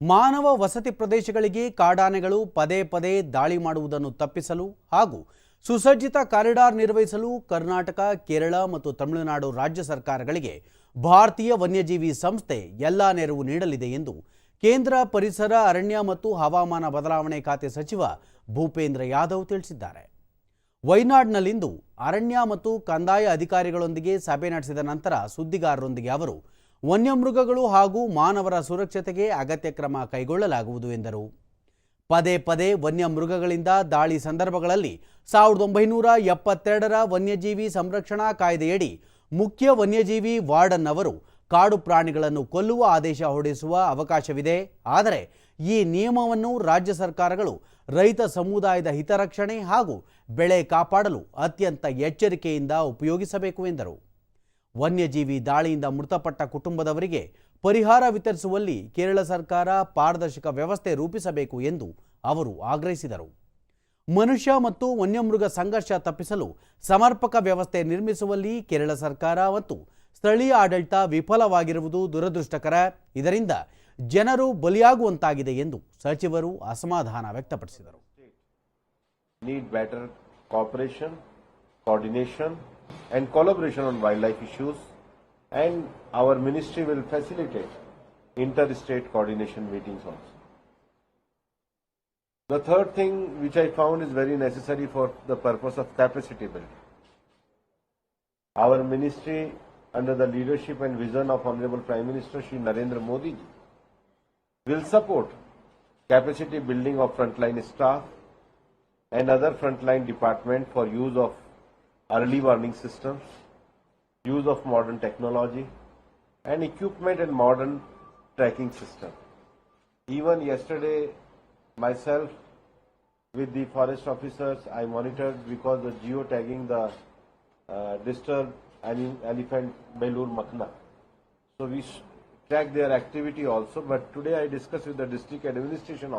ಮಾನವ ವಸತಿ ಪ್ರದೇಶಗಳಿಗೆ ಕಾಡಾನೆಗಳು ಪದೇ ಪದೇ ದಾಳಿ ಮಾಡುವುದನ್ನು ತಪ್ಪಿಸಲು ಹಾಗೂ ಸುಸಜ್ಜಿತ ಕಾರಿಡಾರ್ ನಿರ್ವಹಿಸಲು ಕರ್ನಾಟಕ, ಕೇರಳ ಮತ್ತು ತಮಿಳುನಾಡು ರಾಜ್ಯ ಸರ್ಕಾರಗಳಿಗೆ ಭಾರತೀಯ ವನ್ಯಜೀವಿ ಸಂಸ್ಥೆ ಎಲ್ಲಾ ನೆರವು ನೀಡಲಿದೆ ಎಂದು ಕೇಂದ್ರ ಪರಿಸರ, ಅರಣ್ಯ ಮತ್ತು ಹವಾಮಾನ ಬದಲಾವಣೆ ಖಾತೆ ಸಚಿವ ಭೂಪೇಂದ್ರ ಯಾದವ್ ತಿಳಿಸಿದ್ದಾರೆ. ವೈನಾಡ್ನಲ್ಲಿಂದು ಅರಣ್ಯ ಮತ್ತು ಕಂದಾಯ ಅಧಿಕಾರಿಗಳೊಂದಿಗೆ ಸಭೆ ನಡೆಸಿದ ನಂತರ ಸುದ್ದಿಗಾರರೊಂದಿಗೆ ಅವರು ವನ್ಯಮೃಗಗಳು ಹಾಗೂ ಮಾನವರ ಸುರಕ್ಷತೆಗೆ ಅಗತ್ಯ ಕ್ರಮ ಕೈಗೊಳ್ಳಲಾಗುವುದು ಎಂದರು. ಪದೇ ಪದೇ ವನ್ಯಮೃಗಗಳಿಂದ ದಾಳಿ ಸಂದರ್ಭಗಳಲ್ಲಿ ಸಾವಿರದ ಒಂಬೈನೂರ ಎಪ್ಪತ್ತೆರಡರ ವನ್ಯಜೀವಿ ಸಂರಕ್ಷಣಾ ಕಾಯ್ದೆಯಡಿ ಮುಖ್ಯ ವನ್ಯಜೀವಿ ವಾರ್ಡನ್ ಅವರು ಕಾಡು ಪ್ರಾಣಿಗಳನ್ನು ಕೊಲ್ಲುವ ಆದೇಶ ಹೊರಡಿಸುವ ಅವಕಾಶವಿದೆ. ಆದರೆ ಈ ನಿಯಮವನ್ನು ರಾಜ್ಯ ಸರ್ಕಾರಗಳು, ರೈತ ಸಮುದಾಯದ ಹಿತರಕ್ಷಣೆ ಹಾಗೂ ಬೆಳೆ ಕಾಪಾಡಲು ಅತ್ಯಂತ ಎಚ್ಚರಿಕೆಯಿಂದ ಉಪಯೋಗಿಸಬೇಕು ಎಂದರು. ವನ್ಯಜೀವಿ ದಾಳಿಯಿಂದ ಮೃತಪಟ್ಟ ಕುಟುಂಬದವರಿಗೆ ಪರಿಹಾರ ವಿತರಿಸುವಲ್ಲಿ ಕೇರಳ ಸರ್ಕಾರ ಪಾರದರ್ಶಕ ವ್ಯವಸ್ಥೆ ರೂಪಿಸಬೇಕು ಎಂದು ಅವರು ಆಗ್ರಹಿಸಿದರು. ಮನುಷ್ಯ ಮತ್ತು ವನ್ಯಮೃಗ ಸಂಘರ್ಷ ತಪ್ಪಿಸಲು ಸಮರ್ಪಕ ವ್ಯವಸ್ಥೆ ನಿರ್ಮಿಸುವಲ್ಲಿ ಕೇರಳ ಸರ್ಕಾರ ಮತ್ತು ಸ್ಥಳೀಯ ಆಡಳಿತ ವಿಫಲವಾಗಿರುವುದು ದುರದೃಷ್ಟಕರ. ಇದರಿಂದ ಜನರು ಬಲಿಯಾಗುವಂತಾಗಿದೆ ಎಂದು ಸಚಿವರು ಅಸಮಾಧಾನ ವ್ಯಕ್ತಪಡಿಸಿದರು. And collaboration on wildlife issues, and our ministry will facilitate inter-state coordination meetings also. The third thing which I found is very necessary for the purpose of capacity building. Our ministry, under the leadership and vision of Honorable Prime Minister Shri Narendra Modi ji, will support capacity building of frontline staff and other frontline department for use of early warning systems, use of modern technology, and equipment and modern tracking system. Even yesterday, myself with the forest officers, I monitored because the geotagging the uh, disturbed elephant Belur Makna. So we track their activity also. But today I discussed with the district administration